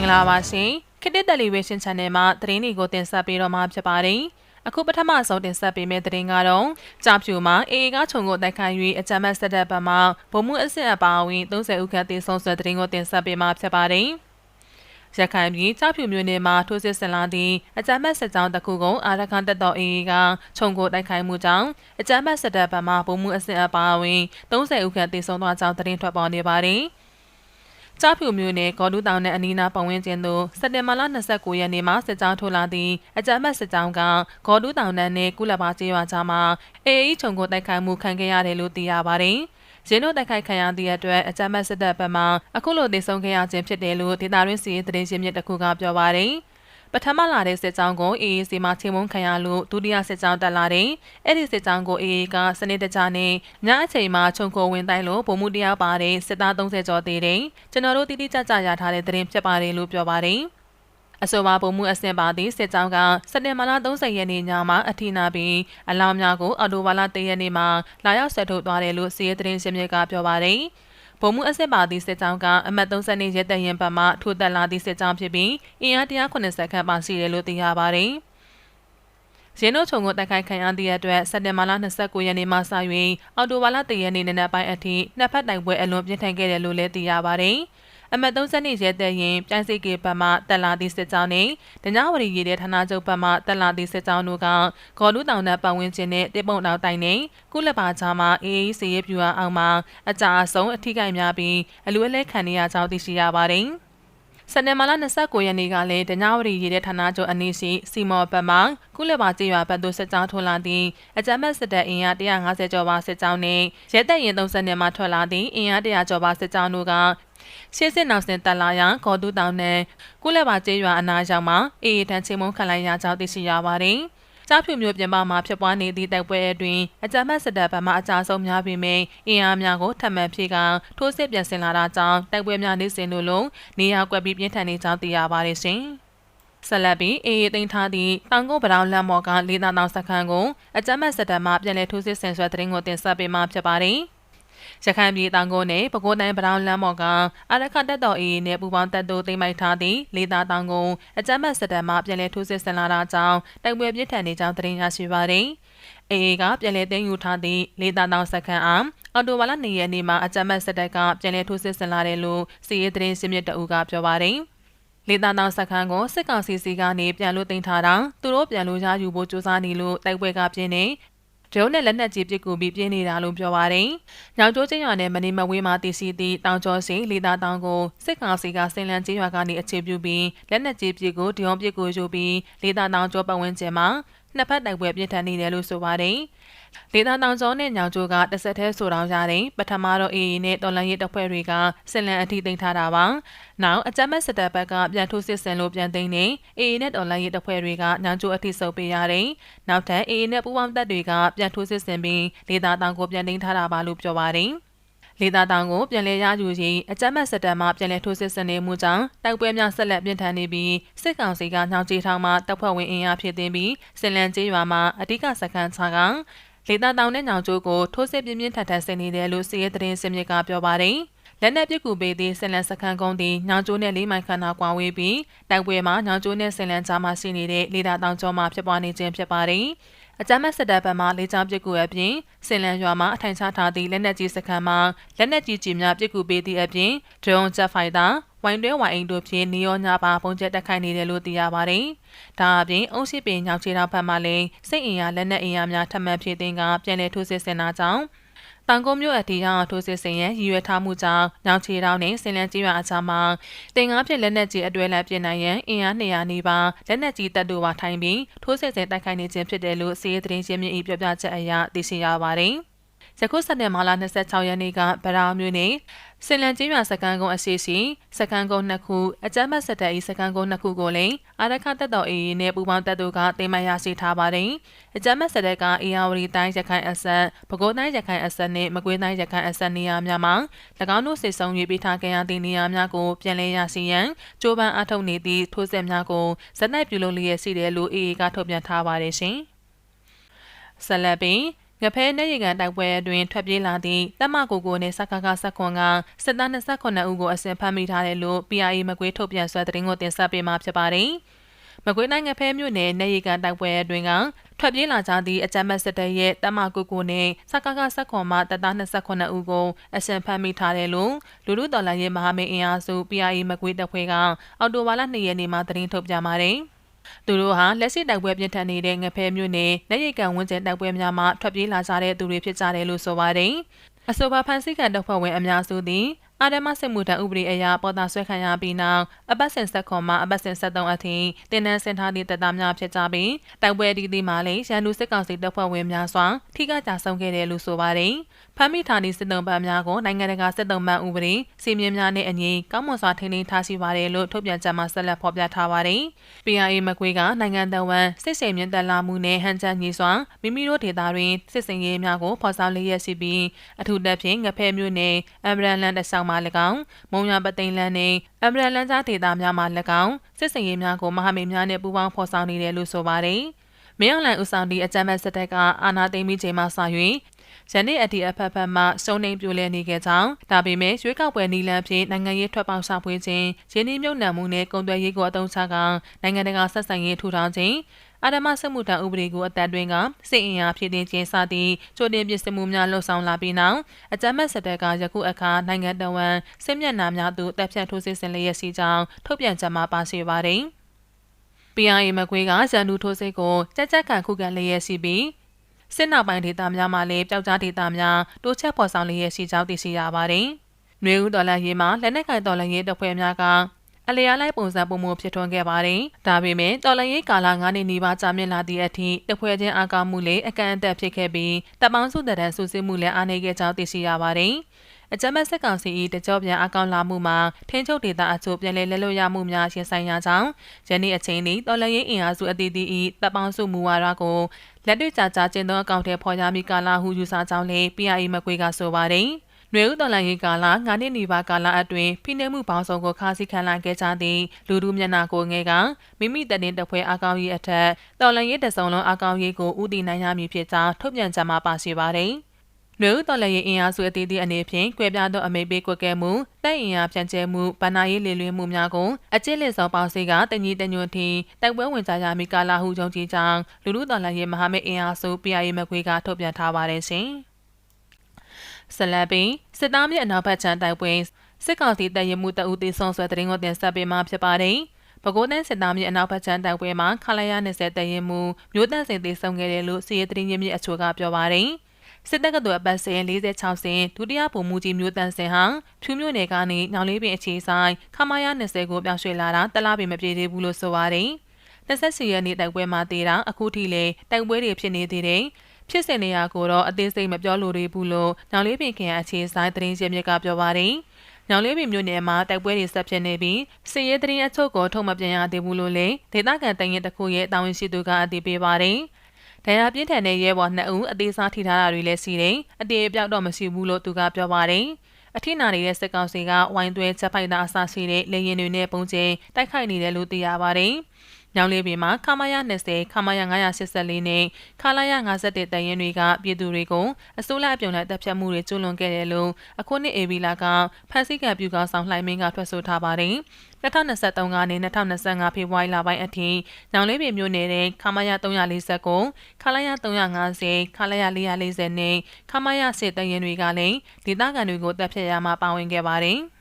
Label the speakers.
Speaker 1: င်္ဂလာပါရှင်ခေတ်တက်လီဗေးရှင်း channel မှာသတင်းတွေကိုတင်ဆက်ပေးတော့မှာဖြစ်ပါတယ်အခုပထမဆုံးတင်ဆက်ပေးမယ့်သတင်းကတော့ကြာဖြူမှာအေအေကခြုံကိုတိုက်ခိုက်၍အကြမ်းဖက်စစ်တပ်ဘက်မှဗိုလ်မှူးအဆင့်အပါအဝင်30ဦးခန့်တေဆုံးဆွဲသတင်းကိုတင်ဆက်ပေးမှာဖြစ်ပါတယ်ရခိုင်ပြည်ကြောက်ဖြူမြို့နယ်မှာထိုးစစ်ဆင်လာသည့်အကြမ်းဖက်စစ်ကြောင်းတစ်ခုကိုအာရခန်တပ်တော် AA ကခြုံကိုတိုက်ခိုက်မှုကြောင့်အကြမ်းဖက်စစ်တပ်ဘက်မှဗိုလ်မှူးအဆင့်အပါအဝင်30ဦးခန့်တေဆုံးသွားကြောင်းသတင်းထွက်ပေါ်နေပါတယ်။ ကြားဖြူမျိုးနယ်ကော်ဒူးတောင်နဲ့အနီးနားပတ်ဝန်းကျင်သို့စက်တင်ဘာလ29ရက်နေ့မှာစစ်ကြောင်းထိုးလာသည့်အကြမ်းဖက်စစ်ကြောင်းကကော်ဒူးတောင်နဲ့ကုလဘာကျေးရွာကြားမှာအေအေခြုံကိုတိုက်ခိုက်မှုခံခဲ့ရတယ်လို့သိရပါတယ်။ရင်းတို့တိုက်ခိုက်ခံရသည့်အတွက်အကြမ်းဖက်စစ်တပ်ဘက်မှအခုလိုဒေဆုံးခဲ့ရခြင်းဖြစ်တယ်လို့ဒေတာရင်းစီရေးသတင်းရှင်းမြစ်တစ်ခုကပြောပါတယ်။ ပထမလာတဲ့စစ်ကြောင်းကို AAC မှချိန်မုံခံရလို့ဒုတိယစစ်ကြောင်းတက်လာတယ်။အဲ့ဒီစစ်ကြောင်းကို AA ကစနစ်တကျနဲ့ညအချိန်မှာခြုံကိုဝင်တိုင်းလို့ဗိုလ်မှူးတယောက်ပါတဲ့စစ်သား30ကျော်သေးတယ်။ကျွန်တော်တို့တိတိကျကျရထားတဲ့သတင်းဖြစ်ပါတယ်လို့ပြောပါတယ်။အဆိုပါပုံမှုအဆင့်ပါသည့်စစ်ကြောင်းကစက်တင်ဘာလ30ရက်နေ့ညမှာအထီးနာပြီးအလောင်းများကိုအော်တိုဘာလ1ရက်နေ့မှာလာရောက်ဆက်ထုတ်သွားတယ်လို့စီးရဲသတင်းရှင်မြစ်ကပြောပါတယ်။ ဗိုလ်မှူးအစစ်ပါသည့်စစ်ကြောင်းကအမှတ်30နှစ်ရဲတပ်ရင်ဘက်မှထိုးတက်လာသည့်စစ်ကြောင်းဖြစ်ပြီးအင်အား190ခန့်ပါရှိတယ်လို့သိရပါတယ်။ရင်းတို့ချုံကိုတိုက်ခိုက်ခံရသည့်အတွက်စက်တင်ဘာလ29ရက်နေ့မှစ၍အော်တိုဘာလ3ရက်နေ့နံနက်ပိုင်းအထိနှစ်ဖက်တိုင်ပွဲအလွန်ပြင်းထန်ခဲ့တယ်လို့လည်းသိရပါတယ်။ အမတ်30နှစ်ရဲတဲ့ရင်ပြိုင်စိတ်ကေဘက်မှတက်လာသည့်စစ်ကြောင်းနှင့်ဒညဝရီရည်တဲ့ဌာနချုပ်ဘက်မှတက်လာသည့်စစ်ကြောင်းတို့ကဂေါ်လူတောင်နဲ့ပတ်ဝန်းကျင်နဲ့တိပုံတောင်တိုင်နှင့်ကုလဘာချာမှအေးအေးစီရဲပြူအောင်မှအကြအဆုံးအထိကိများပြီးအလူအလဲခံနေရကြောင်းသိရှိရပါတယ်။ စနေမလာ29ရက်နေ့ကလည်းတညဝရီရည်တဲ့ဌာနချုပ်အနီးရှိစီမော်ဘက်မှကုလဘာကျေးရွာဘက်သို့စစ်ကြောင်းထိုးလာသည့်အကြမ်းဖက်စစ်တပ်အင်အား150ကျော်ပါစစ်ကြောင်းနှင့်ရဲတပ်ရင်30နှစ်မှထွက်လာသည့်အင်အား100ကျော်ပါစစ်ကြောင်းတို့ကရှေ့စစ်နောက်ဆင်တက်လာရန်ကော်တူတောင်နဲ့ကုလက်ပါကျေးရွာအနားရောက်မှာအေအေတန်းချင်းမုံခံလိုက်ရကြောင်းသိရှိရပါတယ်။ ကြားဖြူမျိုးပြင်ပမှာဖြစ်ပွားနေသည့်တိုက်ပွဲအတွင်းအကြမ်းဖက်စစ်တပ်ဘက်မှအကြဆုံးများပေမယ့်အင်အားများကိုထပ်မံဖြည့်ကထိုးစစ်ပြန်ဆင်လာတာကြောင့်တိုက်ပွဲများနေစဉ်လိုလိုနေရာကွက်ပြီးပြင်းထန်နေကြောင်းသိရပါတယ်ရှင်။ဆက်လက်ပြီးအေးအေးသိမ်းထားသည့်တောင်ကုန်းပဒေါလမ်းမော်ကလေးသားတောင်စခန်းကိုအကြမ်းဖက်စစ်တပ်မှပြန်လည်ထိုးစစ်ဆင်ဆွဲတဲ့ရင်ကိုတင်ဆက်ပေးမှာဖြစ်ပါတယ်။ ရခိုင်ပြည်တောင်ကုန်းနဲ့ပဲခူးတိုင်းပတောင်လမ်းမော်ကအရခတက်တော်အေးနဲ့ပူပေါင်းတပ်တို့သိမ်းပိုက်ထားသည့်လေသာတောင်ကုန်းအကြမ်းဖက်စစ်တပ်မှပြန်လည်ထိုးစစ်ဆင်လာတာကြောင့်တိုက်ပွဲပြင်းထန်နေကြောင်းသတင်းရရှိပါသည်အေအေကပြန်လည်သိမ်းယူထားသည့်လေသာတောင်စခန်းအားအော်တိုဝါလာနေရက်နေ့မှာအကြမ်းဖက်စစ်တပ်ကပြန်လည်ထိုးစစ်ဆင်လာတယ်လို့စီရေးသတင်းစင်မြစ်တအူကပြောပါတယ်လေသာတောင်စခန်းကိုစစ်ကောင်စီစီကနေပြန်လို့တင်ထားတာသူတို့ပြန်လို့ရယူဖို့ကြိုးစားနေလို့တိုက်ပွဲကပြင်းနေ ဒရုန်းနဲ့လက်နက်ကြီးပစ်ကူပြီးပြင်းနေတာလို့ပြောပါတယ်။ညောင်ကျိုးချင်းရွာနဲ့မနေမဝေးမှာတည်ရှိသည့်တောင်ကျော်စီလေသာတောင်ကိုစစ်ကောင်စီကစင်လန်ချင်းရွာကနေအခြေပြုပြီးလက်နက်ကြီးပစ်ကူဒရုန်းပစ်ကူယူပြီးလေသာတောင်ကျော်ပတ်ဝန်းကျင်မှာ နှစ်ဖက်တိုက်ပွဲပြင်းထန်နေတယ်လို့ဆိုပါတယ်။ဒေသတောင်ကျော်နဲ့ညောင်ကျိုးကတစ်ဆက်တည်းဆိုတောင်ရတယ်ပထမတော့အေးနဲ့တော်လန်ရေးတပ်ဖွဲ့တွေကဆင်လန်အထိသိမ်းထားတာပါ။နောက်အကြမ်းမဲ့စစ်တပ်ဘက်ကပြန်ထိုးစစ်ဆင်လို့ပြန်သိမ်းနေအေးနဲ့တော်လန်ရေးတပ်ဖွဲ့တွေကညောင်ကျိုးအထိဆုပ်ပေးရတယ်။နောက်ထပ်အေးနဲ့ပူးပေါင်းတပ်တွေကပြန်ထိုးစစ်ဆင်ပြီးဒေသတောင်ကိုပြန်သိမ်းထားတာပါလို့ပြောပါတယ်။ လေသာတောင်ကိုပြန်လည်ရယူရေးအကြမ်းဖက်စစ်တပ်မှပြန်လည်ထိုးစစ်ဆင်နေမှုကြောင့်တိုက်ပွဲများဆက်လက်ပြင်းထန်နေပြီးစစ်ကောင်စီကညောင်ကြီးထောင်မှတပ်ဖွဲ့ဝင်အင်အားဖြစ်သိမ်းပြီးစင်လန်ကျေးရွာမှာအဓိကစခန်းချကလေသာတောင်နဲ့ညောင်ကျိုးကိုထိုးစစ်ပြင်းပြင်းထန်ထန်ဆင်နေတယ်လို့စီးရဲသတင်းစင်မြစ်ကပြောပါတယ်လက်နက်ပစ်ကူပေးသည့်ဆင်လန်စခန်းကုန်းသည်ညောင်ကျိုးနဲ့လေးမိုင်ခန္ဓာကွာဝေးပြီးတိုက်ပွဲမှာညောင်ကျိုးနဲ့ဆင်လန်ကြားမှာရှိနေတဲ့လေသာတောင်ကျော်မှာဖြစ်ပွားနေခြင်းဖြစ်ပါတယ်။ အကြမ်းမဲ့စစ်တပ်ဘက်မှလေကြောင်းပစ်ကူအပြင်စင်လန်ရွာမှာအထိုင်ချထားသည့်လက်နက်ကြီးစခန်းမှာလက်နက်ကြီးကြီးများပစ်ကူပေးသည့်အပြင်ဒရုန်းဂျက်ဖိုက်တာဝိုင်းတွဲဝိုင်းအိမ်တို့ဖြင့်နေရောညပါပုံကျက်တက်ခိုင်နေတယ်လို့သိရပါတယ်။ဒါအပြင်အုံရှိပင်ညောင်ချေတောင်ဘက်မှလည်းစိတ်အင်အားလက်နက်အင်အားများထပ်မံဖြည့်တင်းကပြန်လည်ထိုးစစ်ဆင်တာကြောင့် တန်ကုန်းမြို့အတီရောင်ထိုးစစ်ဆင်ရန်ရည်ရွယ်ထားမှုကြောင့်ညောင်ချေတောင်နဲ့စင်လန်ကြီးရွာအကြားမှာတင်ကားဖြင့်လက်နက်ကြီးအတွဲလန့်ပြစ်နိုင်ရန်အင်အား200နီးပါးလက်နက်ကြီးတပ်တို့ပါထိုင်ပြီးထိုးစစ်ဆင်တိုက်ခိုက်နေခြင်းဖြစ်တယ်လို့စီးရဲသတင်းချင်းမြင့်ဤပြောပြချက်အရသိရှိရပါတယ်။ ယခုစက်တင်ဘာလ26ရက်နေ့ကဗရာမြို့နယ်စင်လန်ကျင်းရွာစကန်ကုန်းအစီအစီစကန်ကုန်းနှစ်ခုအကြမ်းဖက်စစ်တပ်၏စကန်ကုန်းနှစ်ခုကိုလည်းအာရခတပ်တော်အေးနဲ့ပူပေါင်းတပ်တို့ကတင်မရရှိထားပါတယ်။အကြမ်းဖက်စစ်တပ်ကအေယာဝတီတိုင်းရခိုင်အဆက်ပဲခူးတိုင်းရခိုင်အဆက်နဲ့မကွေးတိုင်းရခိုင်အဆက်နေရာများမှာ၎င်းတို့စစ်ဆောင်ရွေးပေးထားခဲ့ရသည့်နေရာများကိုပြန်လည်ရရှိရန်ကြိုးပမ်းအထောက်နေသည့်ထိုးစစ်များကိုဇက်နိုင်ပြုလုပ်လျက်ရှိတယ်လို့အေအေကထုတ်ပြန်ထားပါတယ်ရှင်။ဆက်လက်ပြီးင ဖဲနေရီကန်တိုက်ပွဲအတွင်းထွက်ပြေးလာသည့်တပ်မကိုကိုနဲ့စကကစခွန်ကစစ်သား29ဦးကိုအစင်ဖမ်းမိထားတယ်လို့ PRA မကွေးထုတ်ပြန်ဆွဲသတင်းကိုတင်ဆက်ပေးမှာဖြစ်ပါတယ်။မကွေးတိုင်းငဖဲမြို့နယ်နေရီကန်တိုက်ပွဲအတွင်းကထွက်ပြေးလာကြသည့်အကြမ်းဖက်စစ်တပ်ရဲ့တပ်မကိုကိုနဲ့စကကစခွန်မှတပ်သား29ဦးကိုအစင်ဖမ်းမိထားတယ်လို့လူလူတော်လှန်ရေးမဟာမိတ်အင်အားစု PRA မကွေးတပ်ဖွဲ့ကအော်တိုဘာလ2ရက်နေ့မှာသတင်းထုတ်ပြန်ပါတယ်။ သူတို့ဟာလက်ရှိတိုက်ပွဲပြင်းထန်နေတဲ့ငဖဲမြို့နယ်လက်ရိတ်ကန်ဝန်းကျင်တိုက်ပွဲများမှထွက်ပြေးလာကြတဲ့သူတွေဖြစ်ကြတယ်လို့ဆိုပါတယ်။အဆိုပါဖန်ဆီးကန်တပ်ဖွဲ့ဝင်အများစုသည် အာဒမစစ်မှုထမ်းဥပဒေအရပေါ်တာဆွဲခံရပြီးနောက်အပတ်စဉ်ဆက်ခွန်မှအပတ်စဉ်73အထိတင်နန်းစင်ထားသည့်တပ်သားများဖြစ်ကြပြီးတိုက်ပွဲဒီဒီမှာလည်းရန်သူစစ်ကောင်စီတပ်ဖွဲ့ဝင်များစွာထိခိုက်ကြဆုံးခဲ့တယ်လို့ဆိုပါတယ်။ဖမ်းမိထားသည့်စစ်တုံးပန်းများကိုနိုင်ငံတကာစစ်တုံးပန်းဥပဒေစီမင်းများနဲ့အညီကောင်းမွန်စွာထိန်းသိမ်းထားရှိပါတယ်လို့ထုတ်ပြန်ချက်မှာဆက်လက်ဖော်ပြထားပါတယ်။ PRA မကွေးကနိုင်ငံတော်ဝန်စစ်စေမြင့်တက်လာမှုနဲ့ဟန်ချက်ညီစွာမိမိတို့ဒေသတွင်စစ်စင်ရေးများကိုဖော်ဆောင်လျက်ရှိပြီးအထူးသဖြင့်ငဖဲမျိုးနယ်အမ်ဘရန်လန်တဆောက်မှ၎င်းမုံရပသိန်းလန်းနှင့်အမ်ဘရန်လန်ကြားဒေသများမှ၎င်းစစ်စင်ရေးများကိုမဟာမိတ်များနှင့်ပူးပေါင်းဖော်ဆောင်နေတယ်လို့ဆိုပါတယ်။မင်းအောင်လှိုင်ဦးဆောင်သည့်အကြမ်းဖက်စစ်တပ်ကအာဏာသိမ်းပြီးချိန်မှစ၍ယနေ့အတီအဖက်ဖက်မှစုံနှိမ်ပြိုလဲနေခဲ့ကြောင်းဒါပေမဲ့ရွေးကောက်ပွဲနီလန်ဖြင့်နိုင်ငံရေးထွက်ပေါက်ရှာဖွေခြင်းရင်းနှီးမြုပ်နှံမှုနဲ့ကုန်သွယ်ရေးကိုအသုံးချကနိုင်ငံတကာဆက်ဆံရေးထူထောင်ခြင်း အာဒမစစ်မှုထမ်းဥပဒေကိုအသက်တွင်းကစစ်အင်အားဖြည့်တင်ခြင်းစသည့်ချိုတင်ပြစ်မှုများလှုံ့ဆော်လာပြီးနောက်အကြမ်းဖက်စစ်တပ်ကယခုအခါနိုင်ငံတော်ဝန်စစ်မျက်နှာများသို့တပ်ဖြတ်ထိုးစစ်ဆင်လျက်ရှိကြောင်းထုတ်ပြန်ချက်မှာပါရှိပါတယ် PRA မကွေးကဇန်နူထိုးစိတ်ကိုကြက်ကြက်ခံခုခံလျက်ရှိပြီးစစ်နောက်ပိုင်းဒေသများမှာလည်းပျောက်ကြားဒေသများတိုးချက်ပေါ်ဆောင်လျက်ရှိကြောင်းသိရှိရပါတယ်။နှွေဦးတော်လန်ရေးမှာလက်နက်ကင်တော်လန်ရေးတပ်ဖွဲ့များက အလျားလိုက်ပုံစံပုံမှုဖြစ်ထွန်းခဲ့ပါတယ်။ဒါပေမဲ့တော်လန်ရေးကာလ9နှစ်နီးပါးကြာမြင့်လာသည့်အထိတပ်ဖွဲ့ချင်းအကားမှုလည်းအကန့်အသတ်ဖြစ်ခဲ့ပြီးတပ်ပေါင်းစုတရန်စုစည်းမှုလည်းအားနည်းခဲ့ကြောင်းသိရှိရပါတယ်။အကြမ်းဖက်စစ်ကောင်စီ၏တကြောပြန်အကောင့်လာမှုမှာထင်းချုပ်ဒေသအချို့ပြန်လည်လဲလွတ်ရမှုများရှင်ဆိုင်ရာကြောင်းယနေ့အချိန်นี้တော်လရေးအင်အားစုအသီးသီး၏တပ်ပေါင်းစုမူဝါဒကိုလက်တွေ့ကြကြကျင့်သောအကောင့်ထဲဖော်ရမည့်ကာလဟုယူဆကြောင်းလည်း PRA မကွေးကဆိုပါတယ်။ နွေဦးတော်လိုင်းရေးကာလ9နှစ်နီးပါးကာလအတွင်းဖိနှိပ်မှုပေါင်းစုံကိုခါးစည်းခံလာခဲ့ကြသည့်လူလူမျက်နှာကိုငယ်ကမိမိတည်တဲ့ဖွဲ့အကောင့်ရေးအထက်တော်လိုင်းရေးတစုံလုံးအကောင့်ရေးကိုဥတည်နိုင်ရမည်ဖြစ်ကြောင်းထုတ်ပြန်ချက်မှာပါရှိပါတယ်။နွေဦးတော်လည်းရင်အင်အားစုအသီးသီးအနေဖြင့်ကွဲပြားသောအမိပေးကွက်ကဲမှုတိုက်အင်အားဖြန့်ကျဲမှုဗဏ္ဍာရေးလေလွှင့်မှုများကိုအကျင့်လစ်ဆောင်ပေါင်းစီကတညီတညွတ်ထိတိုက်ပွဲဝင်ကြရမည်ကာလဟုကြုံကြည်ကြောင်းလူလူတော်လည်းရင်မဟာမိတ်အင်အားစု PRA မကွေးကထုတ်ပြန်ထားပါတယ်ရှင်။ ဆက်လက်ပြီးစစ်သားမြစ်အနောက်ဘက်ခြမ်းတိုက်ပွဲစစ်ကောင်စီတပ်ရမှုတအူးတေဆုံးဆွဲတဲ့ရင်ကိုတင်ဆက်ပေးမှာဖြစ်ပါတယ်။ပဲခူးတန်းစစ်သားမြစ်အနောက်ဘက်ခြမ်းတိုက်ပွဲမှာခလာရ20တရင်မှုမြို့တန်းစင်တေဆုံးခဲ့တယ်လို့စီးရဲတရင်မြစ်အချို့ကပြောပါတယ်။စစ်တပ်ကတော်အပတ်စဉ်46စင်ဒုတိယပုံမူကြီးမျိုးတန်းစင်ဟာဖြူမြို့နယ်ကနေညောင်လေးပင်အခြေဆိုင်ခမာရ20ကိုပြောင်းရွှေ့လာတာတလားပင်မပြေသေးဘူးလို့ဆိုပါတယ်။တက်ဆက်ရက်နေ့တိုက်ပွဲမှာတေးတာအခုထိလေတိုက်ပွဲတွေဖြစ်နေသေးတယ်။ ဖြစ်စဉ်နေရာကိုတော့အသေးစိတ်မပြောလိုသေးဘူးလို့ညောင်လေးပင်ခင်အခြေဆိုင်သတင်းရင်းမြစ်ကပြောပါတယ်။ညောင်လေးပင်မြို့နယ်မှာတိုက်ပွဲတွေဆက်ဖြစ်နေပြီးစစ်ရေးသတင်းအချို့ကိုထုတ်မပြန်ရသေးဘူးလို့လည်းဒေသခံတရင်တစ်ခုရဲ့တာဝန်ရှိသူကအတည်ပြုပါတယ်။ဒဏ်ရာပြင်းထန်တဲ့ရဲဘော်နှစ်ဦးအသေးစားထိထားတာတွေလည်းရှိတယ်။အတေအပြောက်တော့မရှိဘူးလို့သူကပြောပါတယ်။အထိနာနေတဲ့စစ်ကောင်စီကဝိုင်းသွဲချက်ဖိုက်တာအစရှိတဲ့လေရင်တွေနဲ့ပုံကျင်းတိုက်ခိုက်နေတယ်လို့သိရပါတယ်။။ ညောင်လေးပင်မှာခမာယ20ခမာယ984နဲ့ခလာယ51တရင်တွေကပြည်သူတွေကိုအစိုးရအပြုံလိုက်တပ်ဖြတ်မှုတွေကျူးလွန်ခဲ့တယ်လို့အခုနှစ်အေဗီလာကဖန်ဆီးကံပြူကောင်ဆောင်လှိုင်းမင်းကထွက်ဆိုထားပါတယ်။2023ကနေ2025ဖေဖော်ဝါရီလပိုင်းအထိညောင်လေးပင်မြို့နယ်တဲ့ခမာယ349ခလာယ350ခလာယ440နဲ့ခမာယ10တရင်တွေကလည်းဒေသခံတွေကိုတပ်ဖြတ်ရမှာပါဝင်ခဲ့ပါတယ်။